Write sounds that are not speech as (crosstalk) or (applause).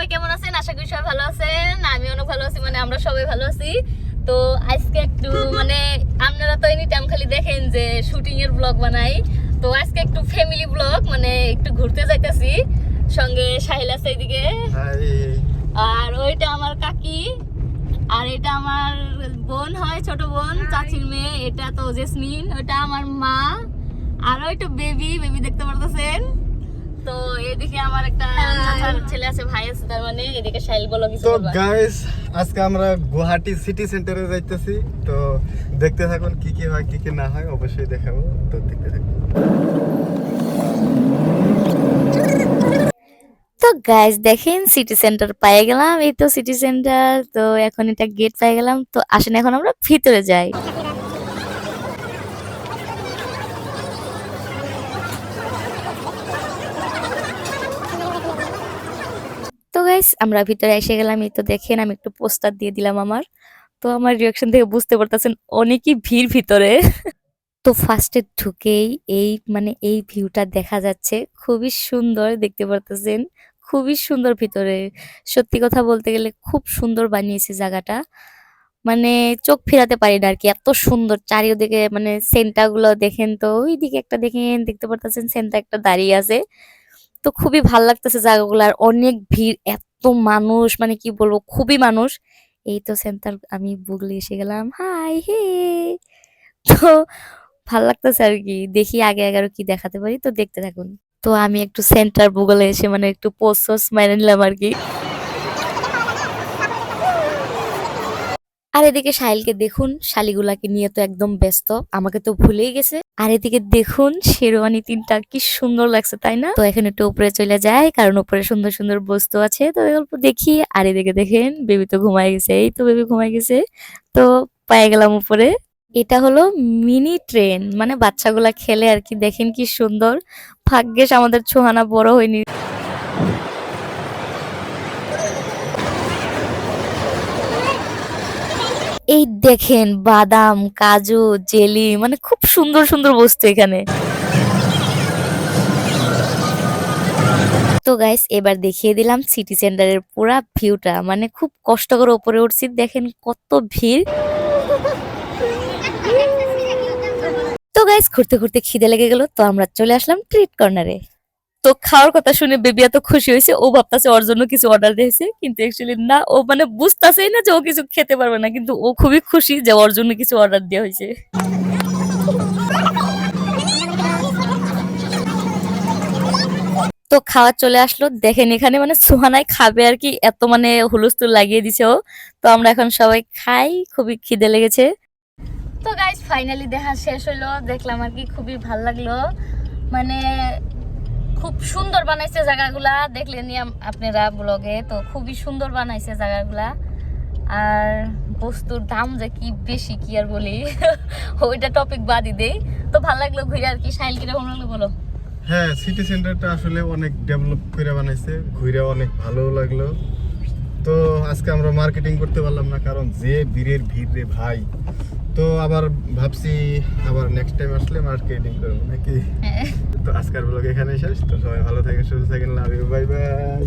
সবাই কেমন আছেন? আশা করি সবাই ভালো আছেন। আমি অনেক ভালো আছি মানে আমরা সবাই ভালো আছি। তো আজকে একটু মানে আপনারা তো এনি টাইম খালি দেখেন যে শুটিং এর ব্লগ বানাই। তো আজকে একটু ফ্যামিলি ব্লগ মানে একটু ঘুরতে যাইতাছি। সঙ্গে সাহিল আছে এদিকে আর ওইটা আমার কাকি। আর এটা আমার বোন হয় ছোট বোন চাচির মেয়ে। এটা তো জেসমিন ওটা আমার মা। আর ওইটা বেবি বেবি দেখতে পারতেছেন। তো এদিকে আমার একটা চাচার ছেলে আছে ভাই আছে তার মানে এদিকে সাইল বলো কিছু তো গাইস আজকে আমরা গুয়াহাটি সিটি সেন্টারে যাইতেছি তো দেখতে থাকুন কি কি হয় কি কি না হয় অবশ্যই দেখাবো তো দেখতে থাকুন। তো গাইজ দেখেন সিটি সেন্টার পেয়ে গেলাম এই তো সিটি সেন্টার তো এখন এটা গেট পাই গেলাম তো আসেন এখন আমরা ভিতরে যাই। গাইস আমরা ভিতরে এসে গেলাম, এই তো দেখেন আমি একটু পোস্টার দিয়ে দিলাম আমার। তো আমার রিয়াকশন থেকে বুঝতে পারতেছেন, অনেকই ভিড় ভিতরে। তো ফার্স্টে ঢুকেই এই মানে এই ভিউটা দেখা যাচ্ছে। খুবই সুন্দর দেখতে পারতেছেন, খুবই সুন্দর ভিতরে। সত্যি কথা বলতে গেলে খুব সুন্দর বানিয়েছে জায়গাটা। মানে চোখ ফেরাতে পারি না আর কি, এত সুন্দর চারিদিকে মানে সেন্টা গুলো দেখেন তো, ওইদিকে একটা দেখেন, দেখতে পারতেছেন সেন্টা একটা দাঁড়িয়ে আছে। তো খুবই ভালো লাগতেছে জায়গাগুলো, আর অনেক ভিড়, এত মানুষ মানে কি বলব, খুবই মানুষ। এই তো সেন্টার, আমি বুগলি এসে গেলাম, হাই, হে। তো ভালো লাগতেছে আর কি, দেখি আগে আগে কি দেখাতে পারি। তো দেখতে থাকুন। তো আমি একটু সেন্টার বুগলে এসে মানে একটু পোস্ট মেরে নিলাম আর কি। আর এদিকে সাহিলকে দেখুন, শালিগুলাকে নিয়ে তো একদম ব্যস্ত, আমাকে তো ভুলেই গেছে। আর এদিকে দেখুন, শেরওয়ানি তিনটা কি সুন্দর লাগছে, তাই না? তো এখন একটু উপরে চলে যায় কারণ উপরে সুন্দর সুন্দর বস্তু আছে, তো অল্প দেখি। আর এদিকে দেখেন, বেবি তো ঘুমায় গেছে, এই তো বেবি ঘুমায় গেছে। তো পায়ে গেলাম উপরে। এটা হলো মিনি ট্রেন মানে বাচ্চাগুলা খেলে আর কি, দেখেন কি সুন্দর। ভাগ্যেশ আমাদের ছোহানা বড় হয়নি। এই দেখেন বাদাম, কাজু, জেলি মানে খুব সুন্দর সুন্দর বস্তু এখানে। তো গাইস এবার দেখিয়ে দিলাম সিটি সেন্টারের পুরা ভিউটা মানে খুব কষ্ট করে উপরে উঠছি, দেখেন কত ভিড়। তো গাইস ঘুরতে ঘুরতে খিদে লেগে গেল, তো আমরা চলে আসলাম ট্রিট কর্নারে তো খাওয়ার কথা শুনে বেবি এত খুশি হয়েছে, ও ভাবতাছে ওর জন্য কিছু অর্ডার দিয়েছে, কিন্তু অ্যাকচুয়ালি না, ও মানে বুঝতাছেই না যে ও কিছু খেতে পারবে না, কিন্তু ও খুবই খুশি যে ওর জন্য কিছু অর্ডার দেওয়া হয়েছে। তো খাওয়া চলে আসলো, দেখেন এখানে মানে সুহানায় খাবে আর কি, এত মানে হুলস্থুল লাগিয়ে দিছে ও। তো আমরা এখন সবাই খাই, খুবই খিদে লেগেছে। তো গাইজ ফাইনালি দেখা শেষ হলো, দেখলাম আর কি খুবই ভালো লাগল। মানে খুব সুন্দর বানাইছে জায়গাগুলা। দেখলেন আপনারা ব্লগে, তো খুবই সুন্দর বানাইছে জায়গাগুলা। আর বস্তুর দাম যে কি বেশি, কি আর বলি? (laughs) ওইটা টপিক বাদই দেই। তো ভালো লাগল ঘুরে আর কি? সাইল কীরকম লাগল বলো? হ্যাঁ সিটি সেন্টারটা আসলে অনেক ডেভেলপ করে বানাইছে। ঘুরে অনেক ভালো লাগল। তো আজকে আমরা মার্কেটিং করতে পারলাম না, কারণ যে ভিড়ের ভিড় রে ভাই। তো আবার ভাবছি আবার নেক্সট টাইম আসলে মার্কেটিং করব নাকি? হ্যাঁ। তো আজকের ব্লগ এখানেই শেষ তো সবাই ভালো থাকেন সুস্থ থাকেন লাভ ইউ বাই বাই